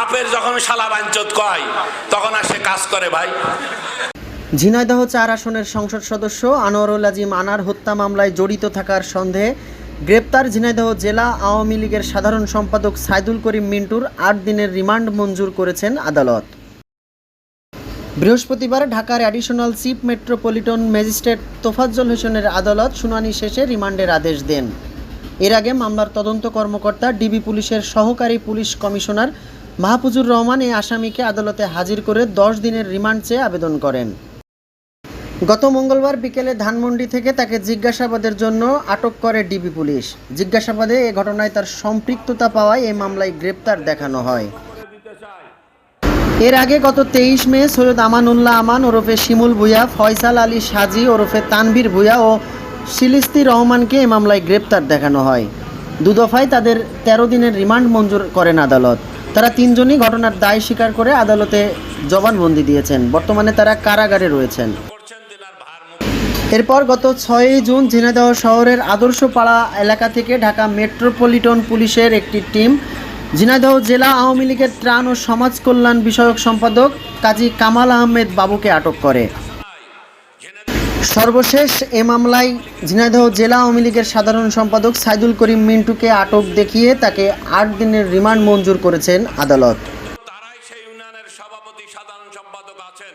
বাপের যখন শালা বাঞ্চত কয়, তখন আর সে কাজ করে ভাই। ঝিনাইদহ চার আসনের সংসদ সদস্য আনোয়ারুল আজিম আনার হত্যা মামলায় জড়িত থাকার সন্দেহে গ্রেপ্তার ঝিনাইদহ জেলা আওয়ামী লীগের সাধারণ সম্পাদক সাইদুল করিম মিন্টুর আট দিনের রিমান্ড মঞ্জুর করেছেন আদালত। বৃহস্পতিবার ঢাকার additional chief metropolitan magistrate Tofazzal হোসেনের আদালত শুনানি শেষে রিমান্ডের আদেশ দেন। এর আগে মামলার তদন্ত কর্মকর্তা ডিবি পুলিশের সহকারী পুলিশ কমিশনার মাহফুজুর রহমান এই আসামিকে আদালতে হাজির করে দশ দিনের রিমান্ড চেয়ে আবেদন করেন। গত মঙ্গলবার বিকেলে ধানমন্ডি থেকে তাকে জিজ্ঞাসাবাদের জন্য আটক করে ডিবি পুলিশ। জিজ্ঞাসাবাদে এ ঘটনায় তার সম্পৃক্ততা পাওয়ায় এই মামলায় গ্রেপ্তার দেখানো হয়। এর আগে গত তেইশ মে সৈয়দ আমানুল্লাহ আমান ওরফে শিমুল ভুঁইয়া, ফয়সাল আলী সাজি ওরফে তানভীর ভুঁইয়া ও শিলিস্তি রহমানকে এ মামলায় গ্রেপ্তার দেখানো হয়। দুদফায় তাদের তেরো দিনের রিমান্ড মঞ্জুর করেন আদালত। তারা তিনজনই ঘটনার দায় স্বীকার করে আদালতে জবানবন্দি দিয়েছেন। বর্তমানে তারা কারাগারে রয়েছেন। এরপর গত ছয়ই জুন ঝিনাইদহ শহরের আদর্শপাড়া এলাকা থেকে ঢাকা মেট্রোপলিটন পুলিশের একটি টিম ঝিনাইদহ জেলা আওয়ামী লীগের ত্রাণ ও সমাজ কল্যাণ বিষয়ক সম্পাদক কাজী কামাল আহমেদ বাবুকে আটক করে। সর্বশেষ এ মামলায় ঝিনাইদহ জেলা আওয়ামী লীগের সাধারণ সম্পাদক সাইদুল করিম মিন্টুকে আটক দেখিয়ে তাকে আট দিনের রিমান্ড মঞ্জুর করেছেন আদালত। তারাই সেই ইউনিয়নের সভাপতি, সাধারণ সম্পাদক আছেন।